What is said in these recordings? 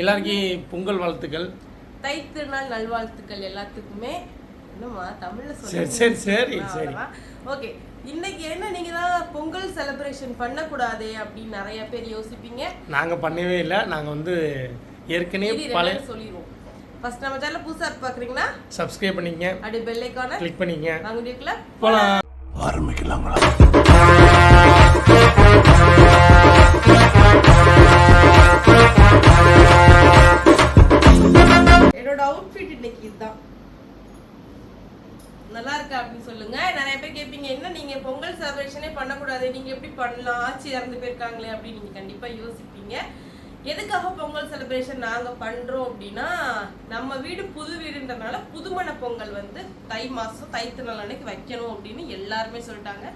எல்லாருக்கும் பொங்கல் வாழ்த்துக்கள். தை திருநாள் நல்வாழ்த்துக்கள் எல்லாத்துக்குமே. என்னம்மா தமிழ்ல சரி சரி சரி சரி. ஓகே இன்னைக்கு என்ன நீங்க தான் பொங்கல் செலிப்ரேஷன் பண்ணக்கூடாதே அப்படின்னு நிறைய பேர் யோசிப்பீங்க. நாங்கள் பண்ணவே இல்லை. நாங்கள் வந்து ஏற்கனவே பழைய சொல்லிடுவோம் ஃபர்ஸ்ட் நம்ம சேனல் புதுசா பாக்குறீங்கன்னா சப்ஸ்கிரைப் பண்ணிங்க அப்படி பெல் ஐக்கான கிளிக் பண்ணிங்க நாங்க வீடியோக்குள்ள போகலாம் என்னோட சொல்லுங்கள் சொல்லுங்க. நிறைய பேர் கேட்பீங்க என்ன நீங்க பொங்கல் செலிப்ரேஷனே பண்ணக்கூடாது. நீங்க எப்படி பண்ணலாம்? ஆட்சி இறந்து போயிருக்காங்களே அப்படின்னு நீங்க கண்டிப்பா யோசிப்பீங்க. எதுக்காக பொங்கல் செலிப்ரேஷன் நாங்க பண்றோம் அப்படின்னா நம்ம வீடு புது வீடுன்றனால புதுமண பொங்கல் வந்து தை மாசம் தை திருநாள் அன்னைக்கு வைக்கணும் அப்படின்னு எல்லாருமே சொல்லிட்டாங்க.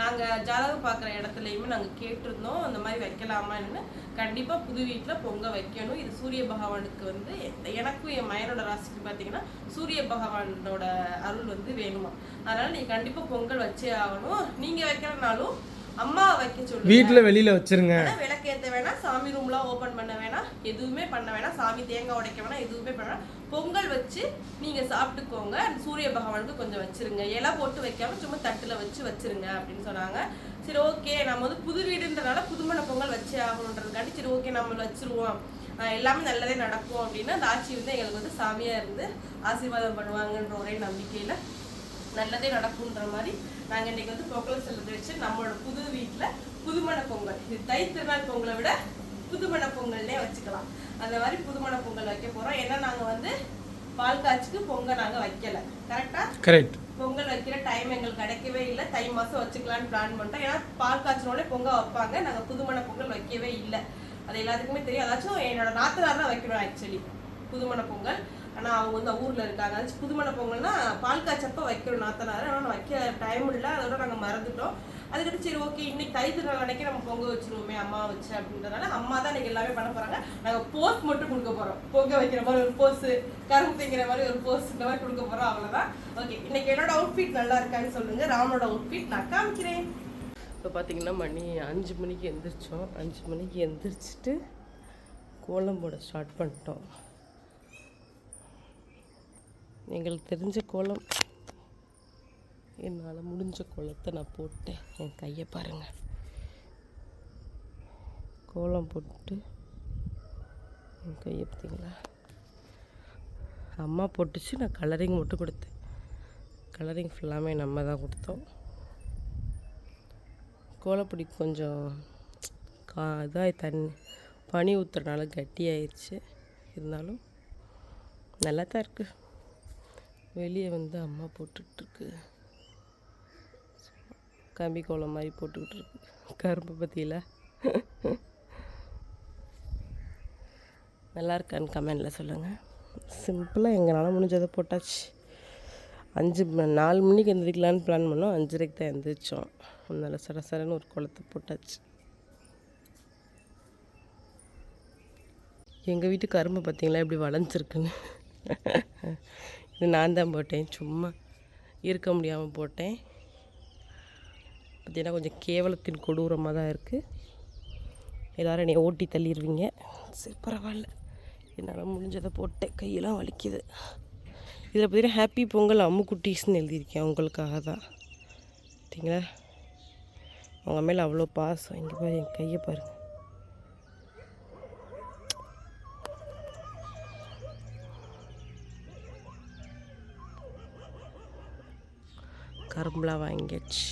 நாங்கள் ஜாதகம் பார்க்குற இடத்துலையுமே நாங்கள் கேட்டிருந்தோம் அந்த மாதிரி வைக்கலாமான்னு கண்டிப்பாக புது வீட்டில் பொங்க வைக்கணும். இது சூரிய பகவானுக்கு வந்து எனக்கும் என் மயனோட ராசிக்கு பார்த்தீங்கன்னா சூரிய பகவானோட அருள் வந்து வேணுமா. அதனால் நீங்கள் கண்டிப்பாக பொங்கல் வச்சே ஆகணும். நீங்கள் வைக்கிறனாலும் அம்மா வைக்க சொல்லுங்க. வீட்டில் வெளியில் வச்சிருங்க. ஆனா விளக்கேத்த வேணாம். சாமி ரூம்லாம் ஓபன் பண்ண வேணாம். எதுவுமே பண்ண வேணாம். சாமி தேங்காய் உடைக்க வேணாம். எதுவுமே பண்ண வேணாம். பொங்கல் வச்சு நீங்க சாப்பிட்டுக்கோங்க. சூரிய பகவானுக்கு கொஞ்சம் வச்சிருங்க. இலை போட்டு வைக்காம சும்மா தட்டுல வச்சு வச்சிருங்க அப்படின்னு சொன்னாங்க. சரி ஓகே நம்ம வந்து புது வீடுன்றனால புதுமண பொங்கல் வச்சே ஆகணுன்றதுக்காண்டி சரி ஓகே நம்ம வச்சிருவோம். எல்லாமே நல்லதே நடக்கும் அப்படின்னு அந்த ஆட்சி வந்து எங்களுக்கு வந்து சாமியா இருந்து ஆசீர்வாதம் பண்ணுவாங்கன்ற ஒரே நம்பிக்கையில நல்லதே நடக்கும்ன்ற மாதிரி நாங்க இன்னைக்கு வந்து பொங்கல் செலிப்ரேஷன் நம்மளோட புது வீட்ல புதுமண பொங்கல். இது தை திருநாள் பொங்கலை விட புதுமண பொங்கல்னே வச்சுக்கலாம். அந்த மாதிரி புதுமண பொங்கல் வைக்க போறோம். ஏன்னா நாங்க வந்து பால் காய்ச்சிக்கு பொங்கல் நாங்க வைக்கல. கரெக்டா கரெக்ட் பொங்கல் வைக்கிற டைம் எங்களுக்கு கிடைக்கவே இல்லை. தை மாசம் வச்சுக்கலாம்னு பிளான் பண்ணிட்டோம். ஏன்னா பால் காய்ச்சினோட பொங்கல் வைப்பாங்க. நாங்க புதுமண பொங்கல் வைக்கவே இல்லை. அது எல்லாத்துக்குமே தெரியும். அதாச்சும் என்னோட நாத்தனார் தான் வைக்கணும் ஆக்சுவலி புதுமண பொங்கல். ஆனால் அவங்க வந்து ஊரில் இருக்காங்க. அது புதுமண பொங்கல்னா பால் காய்ச்சப்ப வைக்கணும் நாத்தனார். ஆனால் நான் வைக்க டைம் இல்லை. அதோட நாங்கள் மறந்துட்டோம். அதுக்கிட்ட சரி ஓகே இன்னைக்கு தை திருநாள் அன்னைக்கு நம்ம பொங்க வச்சிருவோமே அம்மா வச்சு அப்படின்றதுனால அம்மா தான் இன்னைக்கு எல்லாமே பண்ண போறாங்க. நாங்கள் போஸ்ட் மட்டும் கொடுக்க போறோம். பொங்க வைக்கிற மாதிரி ஒரு போஸ் கரும்பு தேங்கிற மாதிரி ஒரு போஸ் இந்த மாதிரி கொடுக்க போறோம் அவ்வளோதான் ஓகே இன்னைக்கு என்னோட அவுட்ஃபிட் நல்லா இருக்கான்னு சொல்லுங்க. ராமனோட அவுட்ஃபிட் நான் காமிக்கிறேன். இப்போ பார்த்தீங்கன்னா மணி அஞ்சு மணிக்கு எந்திரிச்சோம். அஞ்சு மணிக்கு எந்திரிச்சிட்டு கோலம் போட ஸ்டார்ட் பண்ணிட்டோம். எங்களுக்கு தெரிஞ்ச கோலம். என்னால் முடிஞ்ச கோலத்தை நான் போட்டேன். என் கையை பாருங்கள் கோலம் போட்டு என் கையை பார்த்தீங்களா? அம்மா போட்டுச்சு நான் கலரிங் மட்டும் கொடுத்தேன். கலரிங் ஃபுல்லாமே நம்ம தான் கொடுத்தோம். கோலப்பொடி கொஞ்சம் கா இதாக தண்ணி பனி ஊற்றுறனால கட்டியாயிருச்சு. இருந்தாலும் நல்லா தான் இருக்குது வெளியே வந்து அம்மா போட்டுட்ருக்கு கம்பி கோலம் மாதிரி போட்டுக்கிட்டு இருக்கு கரும்பு பற்றியில் நல்லா இருக்கான்னு கமெண்டில் சொல்லுங்கள் சிம்பிளாக எங்களால் முடிஞ்சதை போட்டாச்சு. அஞ்சு நாலு மணிக்கு எந்திரிக்கலான்னு பிளான் பண்ணோம். அஞ்சரைக்கு தான் எந்திரிச்சோம். அதனால் சர சரன்னு ஒரு குளத்தை போட்டாச்சு. எங்கள் வீட்டு கரும்பு பார்த்தீங்களா எப்படி வளைஞ்சிருக்குன்னு இது நான் தான் போட்டேன். சும்மா இருக்க முடியாமல் போட்டேன். பார்த்தீங்கன்னா கொஞ்சம் கேவலத்தின் கொடூரமாக தான் இருக்குது எல்லோரும் என்னை ஓட்டி தள்ளிடுவீங்க சரி பரவாயில்ல. என்னால் முடிஞ்சதை போட்டேன். கையெல்லாம் வலிக்குது. இதில் பார்த்தீங்கன்னா ஹாப்பி பொங்கல் அம்மு குட்டீஸ்னு எழுதியிருக்கேன். உங்களுக்காக தான். பார்த்தீங்களா அவங்க மேலே அவ்வளோ பாசம். இங்கே பாரு என் கையை பாருங்கள் கரும்புலாம் வாங்கியாச்சு.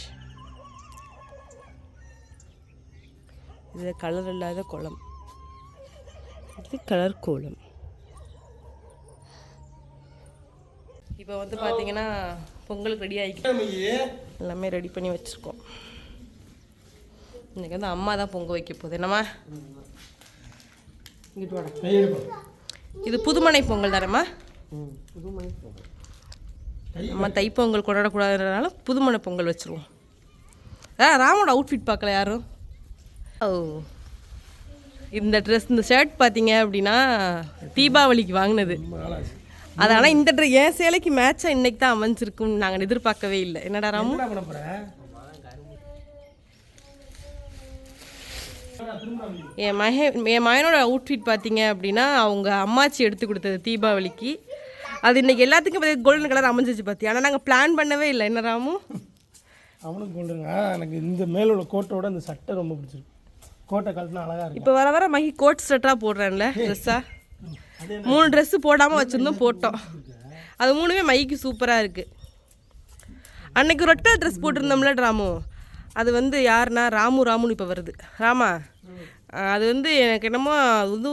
இது கலர் இல்லாத குளம். இது கலர் கோலம். இப்போ வந்து பார்த்தீங்கன்னா பொங்கலுக்கு ரெடி ஆகிக்கிட்டு எல்லாமே ரெடி பண்ணி வச்சுருக்கோம். இன்னைக்கு வந்து அம்மா தான் பொங்க வைக்க போகுது. என்னம்மா. இது புதுமனை பொங்கல் தானேம்மா? நம்ம தைப்பொங்கல் கொண்டாடக்கூடாதுன்றதுனால புதுமனை பொங்கல் வச்சுருவோம். ஆ ராமோட அவுட்ஃபிட் பார்க்கல யாரும் ஓ. இந்த ட்ரெஸ் இந்த ஷர்ட் பார்த்தீங்க அப்படின்னா தீபாவளிக்கு வாங்கினது. அதனால் இந்த ட்ரெஸ் என் சேலைக்கு மேட்சாக இன்னைக்கு தான் அமைஞ்சிருக்குன்னு நாங்கள் எதிர்பார்க்கவே இல்லை. என்னடா ராமு? என் மகன் என் மகனோட அவுட்ஃபிட் பார்த்தீங்க அப்படின்னா அவங்க அம்மாச்சி எடுத்து கொடுத்தது தீபாவளிக்கு. அது இன்னைக்கு எல்லாத்துக்கும் கோல்டன் கலர் அமைஞ்சிச்சு பார்த்தி ஆனால் நாங்கள் பிளான் பண்ணவே இல்லை. என்ன ராமு? அவனுக்கு கொண்டுருங்க எனக்கு இந்த மேலோட கோட்டோட இந்த சட்டை ரொம்ப பிடிச்சிருக்கு. கோட்டை கழட்டினா அழகா இருக்கு. இப்போ வர வர மகி கோட் ஸ்வெட்டராக போடுறேன்ல ட்ரெஸ்ஸாக மூணு ட்ரெஸ்ஸு போடாமல் வச்சுருந்தோம் போட்டோம். அது மூணுமே மைக்கு சூப்பராக இருக்குது அன்னைக்கு ரொட்டை ட்ரெஸ் போட்டிருந்தோம்ல ராமு? அது வந்து யாருன்னா ராமு ராமுன்னு இப்போ வருது. ராமா? அது வந்து எனக்கு என்னமோ அது வந்து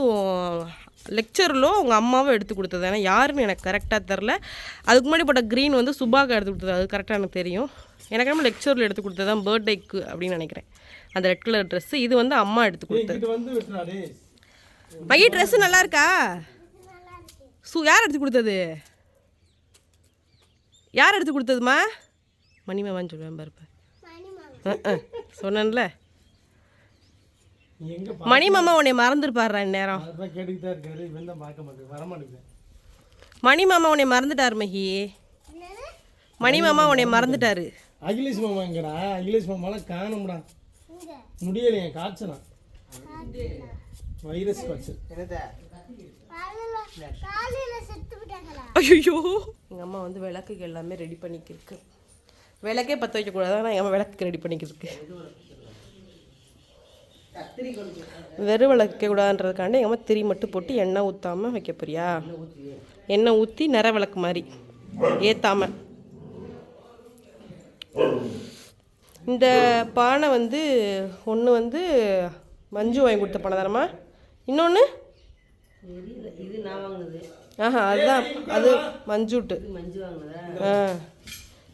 லெக்சரிலோ உங்கள் அம்மாவும் எடுத்து கொடுத்தது. ஏன்னா யாருன்னு எனக்கு கரெக்டாக தெரில அதுக்கு முன்னாடி போட்ட க்ரீன் வந்து சுபாக்கா எடுத்து கொடுத்தது. அது கரெக்டாக எனக்கு தெரியும். எனக்கு என்னமோ லெக்சரில் எடுத்து கொடுத்தது தான் பர்த்டேக்கு அப்படின்னு நினைக்கிறேன். அந்த ரெட் கலர் ட்ரெஸ்ஸு இது வந்து அம்மா எடுத்து கொடுத்தது. இது வந்து விட்டுறாடே மகி ட்ரெஸ் நல்லா இருக்கா? சு யார் எடுத்து கொடுத்தது? யார் எடுத்து கொடுத்ததுமா மணிமாமான்னு சொல்லுவேன் பாருப்ப. சொன்னேன்ல. மணி மாமா உன்னை மறந்துருப்பாடுறா இந்நேரம். மணி மாமா உன்னை மறந்துட்டார் மகி. மணி மாமா உன்னை மறந்துட்டாரு. அகிலேஷ் மாமா எங்கடா? அகிலேஷ் மாமாலாம் காணும்டா. முடியலையே காய்ச்சனா வைரஸ் காய்ச்சல். ஐயோ எங்கள் அம்மா வந்து விளக்குக்கு எல்லாமே ரெடி பண்ணிக்கிருக்கு. விளக்கே பற்ற வைக்கக்கூடாது. ஆனால் எங்கள் அம்மா விளக்குக்கு ரெடி பண்ணிக்கிருக்கு வெறும் விளக்கு வைக்கக்கூடாதுன்றதுக்காண்டி எங்கள் அம்மா திரி மட்டும் போட்டு எண்ணெய் ஊற்றாமல் வைக்க போறியா? எண்ணெய் ஊற்றி நிற விளக்கு மாதிரி ஏற்றாம இந்த பானை வந்து ஒன்று வந்து மஞ்சு வாங்கி கொடுத்த பானை தானம்மா? இன்னொன்று இது நான் வாங்கினது. ஆஹா அதுதான். அது மஞ்சுட்டு. ஆ.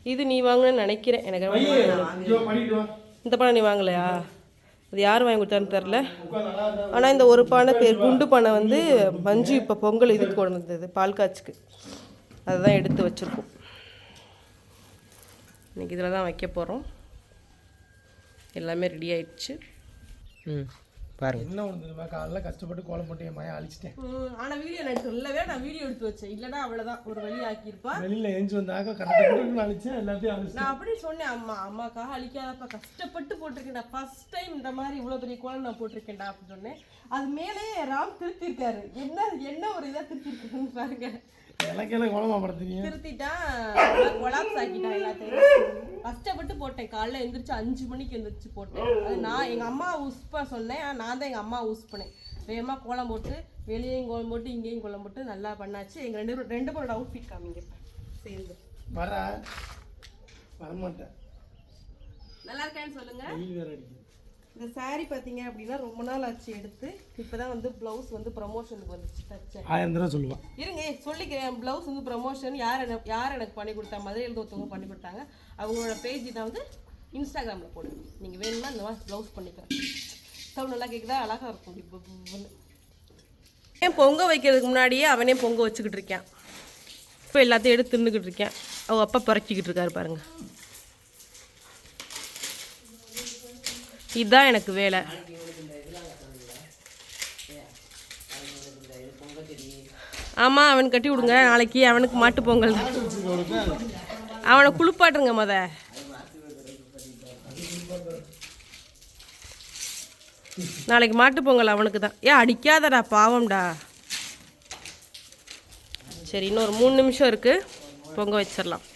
இது நீ வாங்கினேன்னு நினைக்கிறேன். எனக்கு இந்த பானை நீ வாங்கலையா? அது யார் வாங்கி கொடுத்தான்னு தெரில ஆனால் இந்த ஒரு பானை பேர் குண்டு பானை வந்து மஞ்சு இப்போ பொங்கல் இதுக்கு கொண்டு வந்தது பால் காய்ச்சுக்கு. அதுதான் எடுத்து வச்சுருக்கோம். இன்றைக்கி இதில் தான் வைக்க போகிறோம் எல்லாமே ரெடி ஆயிடுச்சு. ம். பாருங்க. என்ன ஒன்று தெரியுமா காலைல கஷ்டப்பட்டு கோலம் போட்டு என் மயம் அழிச்சிட்டேன். ஆனால் வீடியோ நான் சொல்லவே நான் வீடியோ எடுத்து வச்சேன். இல்லைன்னா அவ்வளோதான் ஒரு வழி ஆக்கியிருப்பா. வெளியில் எழுந்து வந்தாக்க கரெக்டாக அழிச்சேன் எல்லாத்தையும் அழிச்சிட்டேன். நான் அப்படி சொன்னேன் அம்மா அம்மாக்காக அழிக்காதப்பா கஷ்டப்பட்டு போட்டிருக்கேன்டா. ஃபர்ஸ்ட் டைம் இந்த மாதிரி இவ்வளோ பெரிய கோலம் நான் போட்டிருக்கேன்டா அப்படின்னு சொன்னேன். அது மேலே ராம் திருத்திருக்காரு என்ன என்ன ஒரு இதாக திருத்திருக்காருன்னு பாருங்க. எனக்கு என்ன கோலமா பட தெரியும் திருத்திட்டா கொலாப்ஸ் ஆக்கிட்டான் எல்லாத்தையும். கஷ்டப்பட்டு போட்டேன். காலைல எந்திரிச்சு அஞ்சு மணிக்கு எந்திரிச்சு போட்டேன். அது நான் எங்கள் அம்மா உஸ்ப சொன்னேன் நான் தான் எங்கள் அம்மா உஸ்பனேன் வேகமாக கோலம் போட்டு வெளியேயும் கோலம் போட்டு இங்கேயும் கோலம் போட்டு நல்லா பண்ணாச்சு. எங்கள் ரெண்டு பேரும் ரெண்டு பேரோட அவுட்ஃபிட் காமிங்க இப்ப. சேர்ந்து. வர வரமாட்டேன். நல்லா இருக்கேன்னு சொல்லுங்க. இந்த saree பார்த்தீங்க அப்படின்னா ரொம்ப நாள் ஆச்சு எடுத்து இப்போ தான் வந்து ப்ளவுஸ் வந்து ப்ரமோஷனுக்கு வந்துச்சு தச்சேன் ஆயிரம் தடவை சொல்லுவான். இருங்க சொல்லிக்கிறேன். ப்ளவுஸ் வந்து ப்ரமோஷன் யார் எனக்கு யார் எனக்கு பண்ணி கொடுத்தா மதுரையில் ஒருத்தவங்க பண்ணி கொடுத்தாங்க. அவங்களோட பேஜ் நான் வந்து இன்ஸ்டாகிராமில் போடுங்க. நீங்கள் வேணும்னா இந்த மாதிரி ப்ளவுஸ் பண்ணிக்கிறேன் சவுண்ட் நல்லா கேட்குதா அழகாக இருக்கும். இப்போ ஏன் பொங்க வைக்கிறதுக்கு முன்னாடியே அவனே பொங்க வச்சுக்கிட்டு இருக்கான் இப்போ எல்லாத்தையும் எடுத்து தின்னுக்கிட்டு இருக்கேன் அவ அப்பா பறக்கிக்கிட்டு இருக்காரு பாருங்க. இதுதான் எனக்கு வேலை. ஆமாம் அவன் கட்டி விடுங்க. நாளைக்கு அவனுக்கு மாட்டு பொங்கல். அவனை குளிப்பாட்டுங்க முத. நாளைக்கு மாட்டு பொங்கல் அவனுக்கு தான் ஏன் அடிக்காதடா பாவம்டா. சரி இன்னொரு மூணு நிமிஷம் இருக்கு. பொங்க வச்சிடலாம்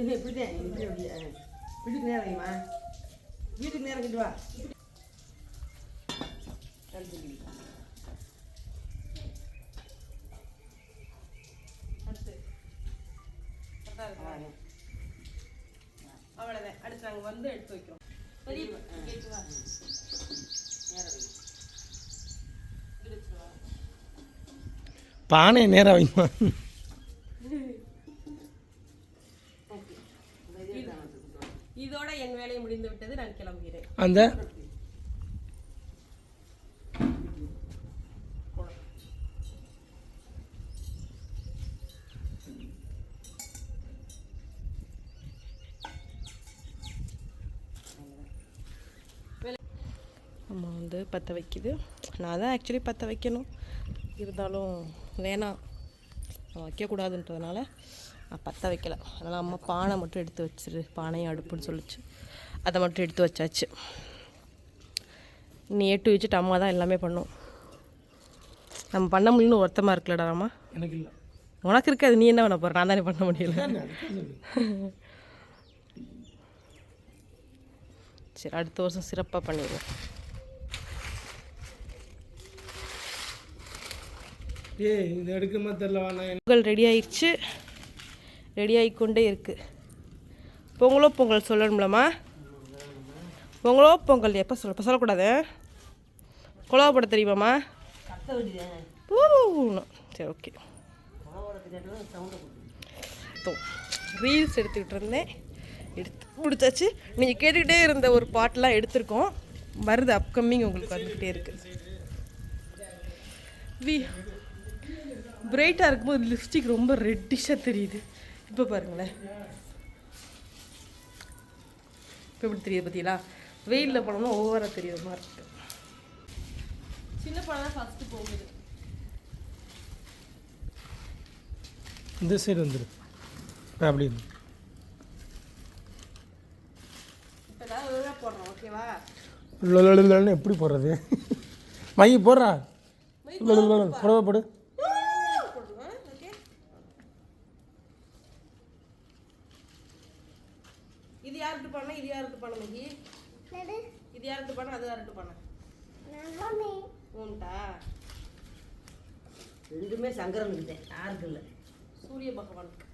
இது எப்படிதான் இப்படி அப்படியா வீட்டுக்கு நேரம் வைமா வீட்டுக்கு நேரம் கிட்டு வா அவ்வளோதான் அடுத்து நாங்கள் வந்து எடுத்து வைக்கிறோம். வா. பானை நேரம் வைமா? இதோட என் வேலை முடிந்து விட்டது. நான் கிளம்புகிறேன். அந்த அம்மா வந்து பற்ற வைக்குது. நான் தான் ஆக்சுவலி பற்ற வைக்கணும். இருந்தாலும் வேணாம். வைக்கக்கூடாதுன்றதுனால நான் பற்ற வைக்கல. அதனால் அம்மா பானை மட்டும் எடுத்து வச்சிரு. பானையும் அடுப்புன்னு சொல்லிச்சு. அதை மட்டும் எடுத்து வச்சாச்சு. நீ எட்டு வச்சுட்டு அம்மா தான் எல்லாமே பண்ணும். நம்ம பண்ண முடியும்னு ஒருத்தமாக இருக்கலடா அம்மா எனக்கு இல்லை. உனக்கு இருக்காது. நீ என்ன பண்ண போகிற நான் தானே பண்ண முடியல. சரி அடுத்த வருஷம் சிறப்பாக பண்ணிடுவோம். ஏய் இது எடுக்கமா தெரில வேணாம் பொங்கல் ரெடி ஆயிடுச்சு. ரெடி ஆகிக்கொண்டே இருக்குது பொங்கலோ பொங்கல் சொல்லணும்லம்மா? பொங்கலோ பொங்கல் எப்போ சொல்ல இப்போ சொல்லக்கூடாது? குழவ போட தெரியுமாம்மா கத்த சரி ஓகே ரீல்ஸ் எடுத்துக்கிட்டு இருந்தேன். எடுத்து முடிச்சாச்சு. நீங்கள் கேட்டுக்கிட்டே இருந்த ஒரு பாட்டெலாம் எடுத்திருக்கோம். வருது அப்கமிங் உங்களுக்கு வந்துக்கிட்டே இருக்குது வி பிரைட்டாக இருக்கும்போது லிப்ஸ்டிக் ரொம்ப ரெட்டிஷாக தெரியுது. இப்போ பாருங்களேன். இப்போ எப்படி தெரியுது பார்த்தீங்களா வெயிலில் போனோம்னா ஓவராக தெரியுற மாதிரி இருக்கு. சின்ன படம் தான் ஃபஸ்ட்டு போகுது. இந்த சைடு வந்துரு. அப்படி எப்படி போடுறது மை போடுறா லொலொலொலொ. புடவை போடு போடுங்க ஓகே இது யாருக்கு பண்ண இது யாருக்கு பண்ண மகி இது யாருக்கு பண்ண அது யாருக்கு பண்ண உண்டா ரெண்டுமே சங்கரனுக்கு யாருக்கு இல்லை சூரிய பகவானுக்கு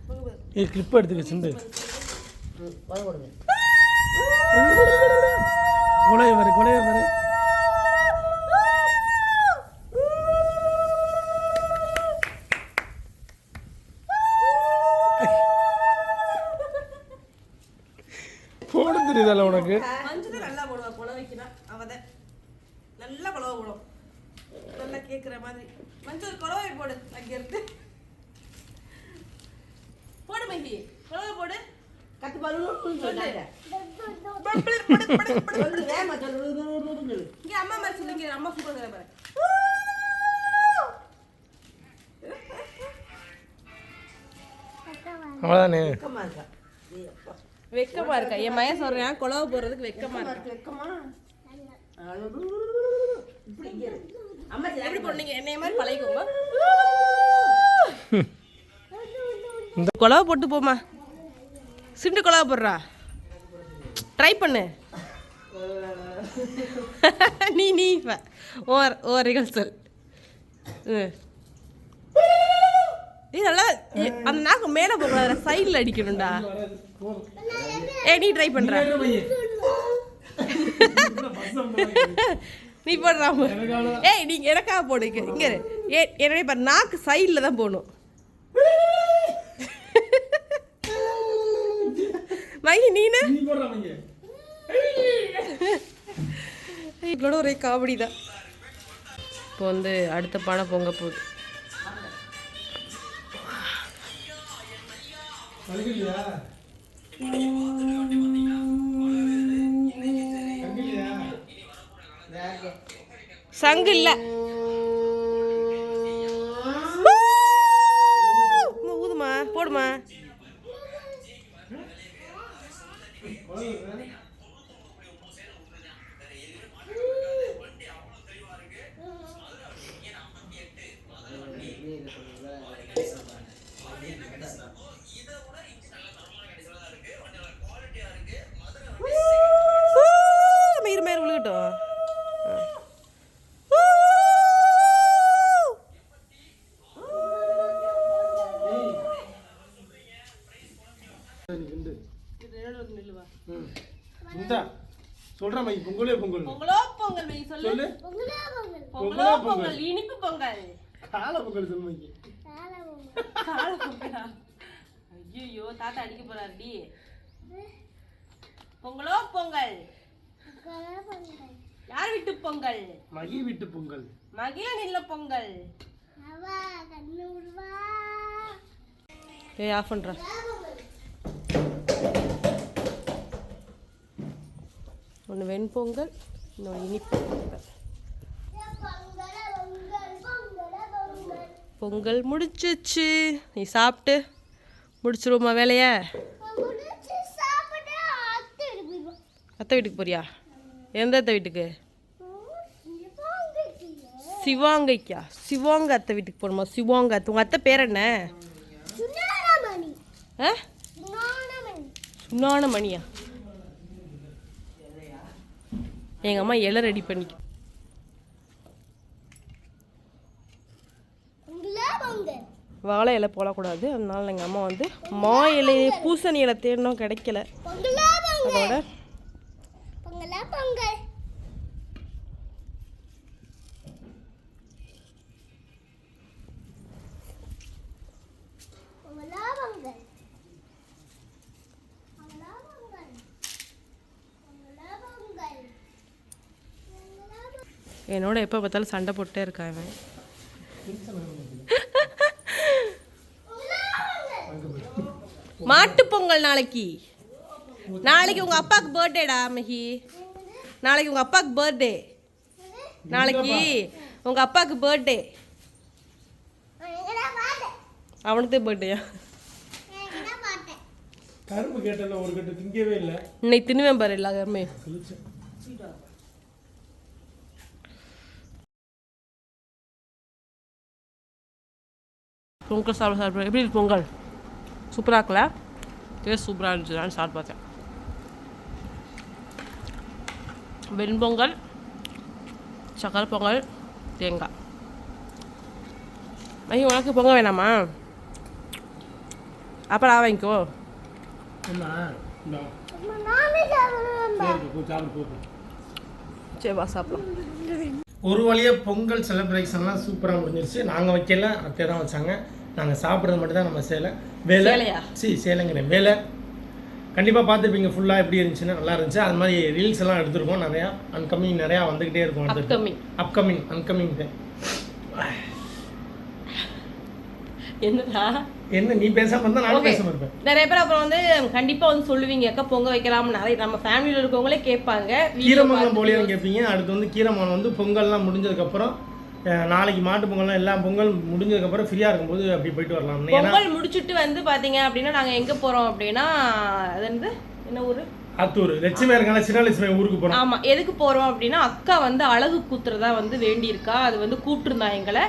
உங்க பாரு. ஏ கிளிப் எடுத்துக்க சிந்து கொலைய வரு கொலைய வரு போட தெரியுதல்ல உனக்கு மஞ்சள் நல்லா போடுவா குழவைக்குனா அவதான் நல்லா குழவை போடும் நல்லா கேட்குற மாதிரி மஞ்சள் குழவை போடு அங்க இருந்து போடு மகி குழவை போடு கத்து பலூன் சொன்னாங்க படு, படு, படு, படு, படு. சொல்லு வேமா சொல்லு இங்க அம்மா மாதிரி சொல்லுங்க அம்மா கூப்பிடுங்க பாரு அவ்வளோதானே வெக்கமா இருக்கா? என் மயன் சொல்றேன் குழவை போடுறதுக்கு வெக்கமா இருக்கா? வெக்கமா. அம்மா சரி, எப்படி போடுறீங்க என்னைய மாதிரி பழகிக்கோங்க. குழவை போட்டு போமா சிண்டு குழவை போடுறா. ட்ரை பண்ணு. நீ நீ இப்ப ஓவர் ஓவர் ரிகல்சல் நீ நல்லா அந்த நாக்கு மேலே போகக்கூடாது சைடில் அடிக்கணும்டா. ஏ நீ ட்ரை பண்ற. நீ போடுறா ஏய் நீங்க எனக்காக போடு இங்க. ஏ என்னுடைய பாரு நாக்கு சைடில் தான் போகணும் மகி நீனு? நீ இவங்களோட ஒரே காமெடி தான் இப்போ வந்து அடுத்த பானை பொங்க போகுது. சங்கு இல்ல ஊதுமா போடுமா மை பொங்கலே பொங்கல். பொங்கலோ பொங்கல் மெய் சொல்லு. சொல்லு. பொங்கலோ பொங்கல். இனிப்பு பொங்கல். கால பொங்கல் சொல்லு கால பொங்கலா. ஐயோ தாத்தா அடிக்க போறாருடி பொங்கலோ பொங்கல். யார் வீட்டு பொங்கல்? மகி வீட்டு பொங்கல். மகிழன் இல்ல பொங்கல் ஏய் ஆஃப் பண்றேன் ஒன்று வெண்பொங்கல் இன்னொன்று இனிப்பு பொங்கல் பொங்கல் முடிச்சிச்சு நீ சாப்பிட்டு முடிச்சிருவோமா வேலைய? அத்தை வீட்டுக்கு போறியா? எந்த அத்தை வீட்டுக்கு? சிவாங்கைக்கா. சிவாங்க அத்தை வீட்டுக்கு போகணுமா சிவாங்க அத்தை. உங்கள் அத்தை பேர் என்ன? ஆ? எங்கள் அம்மா இலை ரெடி பண்ணிக்க. வாழை இலை போடக்கூடாது. அதனால எங்கள் அம்மா வந்து மா இலை பூசணி இலை தேடணும் கிடைக்கல. அதோட என்னோட எப்போ பார்த்தாலும் சண்டை போட்டே இருக்கான் இவன். மாட்டு பொங்கல் நாளைக்கு. நாளைக்கு உங்க அப்பாவுக்கு பர்த்டேடா மஹி நாளைக்கு உங்க அப்பாவுக்கு பர்த்டே நாளைக்கு உங்க அப்பாவுக்கு பர்த்டே அவனுக்கு பர்த்டேயா கரும்பு கேட்டல ஒரு கட்டு திங்கவே இல்லை. இன்னைக்கு தின்னுவேன் பாரு எல்லாருமே. கிழிச்சேன் பொங்கல் சாப்பிட சாப்பிட எப்படி இருக்கு பொங்கல்? சூப்பராக இருக்கல டேஸ்ட் சூப்பராக இருந்துச்சு. நான் சாப்பிட்டு பார்த்தேன். வெண்பொங்கல் சக்கரை பொங்கல் தேங்காய். ஐயோ உனக்கு பொங்கல் வேணாமா? அப்போ நான் வாங்கிக்கோ. சரி, வா சாப்பிடலாம். ஒரு வழியாக பொங்கல் செலிப்ரேஷன்லாம் சூப்பராக முடிஞ்சிருச்சு. நாங்கள் வைக்கல அத்தை தான் வச்சாங்க. நாங்கள் சாப்பிட்றது மட்டும் தான் நம்ம சேலை. வேலை? சி சேலைங்கிறேன். வேலை? கண்டிப்பாக பார்த்துருப்பீங்க ஃபுல்லாக எப்படி இருந்துச்சுன்னு. நல்லா இருந்துச்சு. அது மாதிரி ரீல்ஸ் எல்லாம் எடுத்திருக்கோம் நிறையா. அன்கமிங் நிறையா வந்துக்கிட்டே இருக்கும் Upcoming. அப்கமிங் அன்கமிங் என்னடா? என்ன நீ பேசாம இருந்தால் நானும். பேசாம இருப்பேன். நிறைய பேர் அப்புறம் வந்து கண்டிப்பா வந்து சொல்லுவீங்க அக்கா பொங்க வைக்கலாம் நிறைய நம்ம ஃபேமிலியில இருக்கவங்களே கேட்பாங்க. கீரமங்கலம் போலியான்னு கேட்பீங்க. அடுத்து வந்து கீரமங்கலம் வந்து பொங்கல்லாம் முடிஞ்சதுக்கப்புறம் அஹ், நாளைக்கு மாட்டு பொங்கல்லாம் எல்லா பொங்கல் முடிஞ்சதுக்கப்புறம் ஃப்ரீயாக இருக்கும்போது அப்படி போயிட்டு வரலாம். பொங்கல் முடிச்சுட்டு வந்து பாத்தீங்க அப்படின்னா நாங்க எங்க போறோம் அப்படின்னா அது வந்து என்ன ஊரு? ஆத்தூர். லட்சுமி இருக்கான சின்ன லட்சுமி ஊருக்கு போகிறோம் ஆமா. எதுக்கு போறோம் அப்படின்னா அக்கா வந்து அழகு கூத்துறதா வந்து வேண்டியிருக்கா? அது வந்து கூப்பிட்டுருந்தா எங்களை.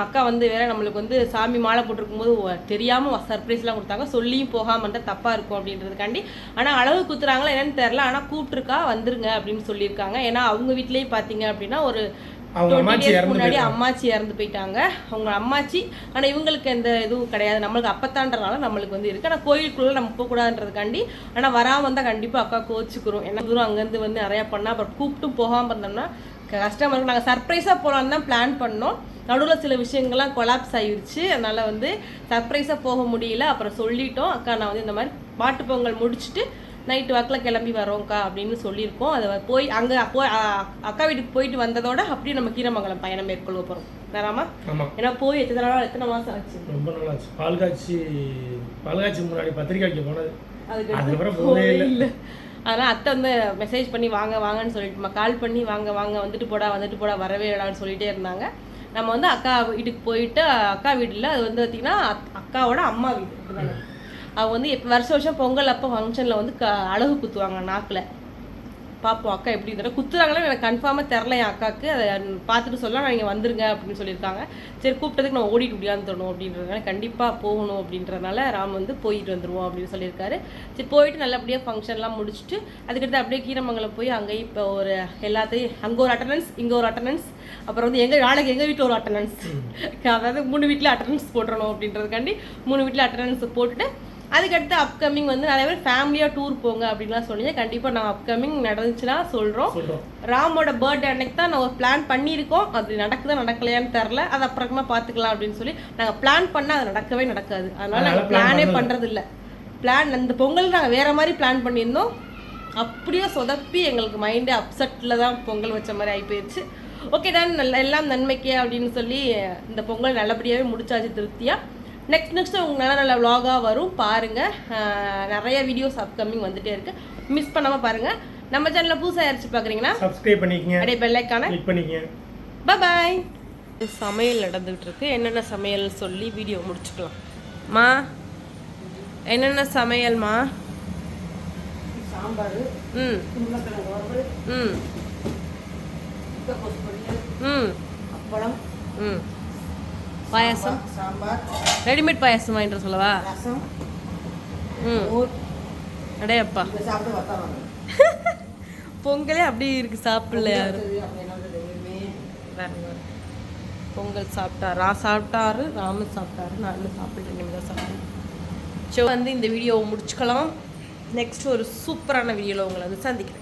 அக்கா வந்து வேற நம்மளுக்கு வந்து சாமி மாலை போட்டிருக்கும் போது ஒ- தெரியாம சர்ப்ரைஸ்லாம் கொடுத்தாங்க. சொல்லியும் போகாம இருந்தா தப்பா இருக்கும் அப்படின்றதுக்காண்டி. ஆனா அழகு குத்துறாங்களா என்னன்னு தெரியல. ஆனா கூப்பிட்டுருக்கா வந்துருங்க அப்படின்னு சொல்லியிருக்காங்க. ஏன்னா அவங்க வீட்லயும் பாத்தீங்க அப்படின்னா ஒரு அவங்க 20 அம்மாச்சி முன்னாடி. அம்மாச்சி இறந்து போயிட்டாங்க. அவங்க அம்மாச்சி ஆனா இவங்களுக்கு எந்த இதுவும் கிடையாது. நம்மளுக்கு அப்பத்தான்றனால நம்மளுக்கு வந்து இருக்கு. ஆனா கோயிலுக்குள்ள நம்ம போகக்கூடாதுன்றதுக்காண்டி ஆனா வராம வந்தா கண்டிப்பா அக்கா கோச்சுக்கிறோம் ஏன்னா தூரம் அங்கேருந்து வந்து நிறைய பண்ணா அப்புறம் கூப்பிட்டும் போகாம இருந்தோம்னா கஷ்டமா இருக்கும். நாங்கள் சர்ப்ரைஸாக போகலான்னு தான் பிளான் பண்ணோம். நடுவில் சில விஷயங்கள்லாம் கொலாப்ஸ் ஆயிருச்சு. அதனால வந்து சர்ப்ரைஸாக போக முடியல. அப்புறம் சொல்லிட்டோம். அக்கா நான் வந்து இந்த மாதிரி மாட்டு பொங்கல் முடிச்சுட்டு நைட்டு வாக்கில் கிளம்பி வரோம்க்கா அப்படின்னு சொல்லியிருக்கோம். அதை போய் அங்கே போய் அக்கா வீட்டுக்கு போயிட்டு வந்ததோட அப்படியே நம்ம கீரமங்கலம் பயணம் மேற்கொள்ள போகிறோம் ஆமாம் ஏன்னா போய் எத்தனை நாள் எத்தனை மாதம் ஆச்சு? ரொம்ப நல்லா இருந்துச்சு பால் காய்ச்சி பால் காய்ச்சி முன்னாடி பத்திரிக்கை வைக்க போனது. அதுக்கு அதுக்கப்புறம் போகவே போகவே இல்லை. இல்லை. அதனால் அத்தை வந்து மெசேஜ் பண்ணி வாங்க வாங்கன்னு சொல்லிட்டு கால் பண்ணி வாங்க வாங்க வந்துட்டு போடா வந்துட்டு போடா வரவே இல்லடான்னு சொல்லிட்டே இருந்தாங்க. நம்ம வந்து அக்கா வீட்டுக்கு போயிட்டு அக்கா வீட்டில் அது வந்து பார்த்திங்கன்னா அக்காவோட அம்மா வீடு? அவங்க வந்து எப்போ வருஷம் வருஷம் பொங்கல் அப்போ ஃபங்க்ஷனில் வந்து க அழகு குத்துவாங்க நாக்கில். பார்ப்போம் அக்கா எப்படி இருந்தாலும் குத்துறாங்களே எனக்கு கன்ஃபார்மாக தெரில என் அக்காவுக்கு. அதை பார்த்துட்டு சொல்ல நீங்கள் வந்துருங்க அப்படின்னு சொல்லியிருக்காங்க. சரி கூப்பிட்டதுக்கு நம்ம ஓடிட்டு முடியாதுன்னு தோணும் அப்படின்றதுனால கண்டிப்பாக போகணும் அப்படின்றதுனால ராம் வந்து போயிட்டு வந்துருவோம் அப்படின்னு சொல்லியிருக்காரு. சரி போயிட்டு நல்லபடியாக ஃபங்க்ஷன்லாம் முடிச்சுட்டு அதுக்கடுத்து அப்படியே கீரமங்கலம் போய் அங்கேயும் இப்போ ஒரு எல்லாத்தையும் அங்கே ஒரு அட்டண்டன்ஸ் இங்கே ஒரு அட்டண்டன்ஸ் அப்புறம் வந்து எங்கள் நாளைக்கு எங்கள் வீட்டில் ஒரு அட்டண்டன்ஸ் அதாவது மூணு வீட்டில் அட்டண்டன்ஸ் போட்டுறணும் அப்படின்றதுக்காண்டி மூணு வீட்டில் அட்டண்டன்ஸ் போட்டுட்டு அதுக்கடுத்து அப்கமிங் வந்து நிறைய பேர் ஃபேமிலியாக டூர் போங்க அப்படின்லாம் சொன்னீங்க. கண்டிப்பாக நாங்கள் அப்கமிங் நடந்துச்சுன்னா சொல்கிறோம் ராமோட பர்த்டே அன்னைக்கு தான் நான் ஒரு பிளான் பண்ணியிருக்கோம். அது நடக்குதா நடக்கலையான்னு தெரில அது அப்புறமா பார்த்துக்கலாம் அப்படின்னு சொல்லி நாங்கள் பிளான் பண்ணால் அது நடக்கவே நடக்காது. அதனால நாங்கள் பிளானே. பண்ணுறது இல்லை பிளான் அந்த பொங்கல் நாங்கள் வேற மாதிரி பிளான் பண்ணியிருந்தோம். அப்படியே சொதப்பி எங்களுக்கு மைண்டே அப்செட்டில் தான் பொங்கல் வச்ச மாதிரி ஆகி போயிடுச்சு ஓகே தான் நல்ல எல்லாம் நன்மைக்கே அப்படின்னு சொல்லி இந்த பொங்கல் நல்லபடியாகவே முடிச்சாச்சு திருப்தியாக நெக்ஸ்ட் நெக்ஸ்ட் உங்களுக்கு நல்ல நல்ல vlog-ஆ வரும். பாருங்கள் நிறைய வீடியோஸ் அப்கமிங் வந்துட்டே இருக்கு. மிஸ் பண்ணாமல் பாருங்கள் நம்ம சேனல்ல புதுசா யாராச்சும் பாக்குறீங்கன்னா சப்ஸ்கிரைப் பண்ணிக்கங்க. அப்படியே பெல் ஐக்கான கிளிக் பண்ணிக்கங்க. பாய் சமையல் நடந்துகிட்டு இருக்கு என்னென்ன சமையல் சொல்லி வீடியோ முடிச்சுக்கலாம். மா என்னென்ன சமையல்மா சாம்பார் ம். ம். ம். அப்பளம் ம். பாயாசம்? ரெடிமேட் பாயாசம் வாங்கிட்டு சொல்லவா? ம். சாப்பிட்டு வத்தாங்க பொங்கலே அப்படியே இருக்கு சாப்பிடல. பொங்கல் சாப்பிட்டாரு நான் சாப்பிட்டாரு? ராமன் சாப்பிட்டாரு நான் இன்னும் சாப்பிட்டு இனிமேல் தான் சாப்பிட்டேன் ஸோ வந்து இந்த வீடியோவை முடிச்சுக்கலாம். நெக்ஸ்ட் ஒரு சூப்பரான வீடியோவில் உங்களை வந்து சந்திக்கிறேன்.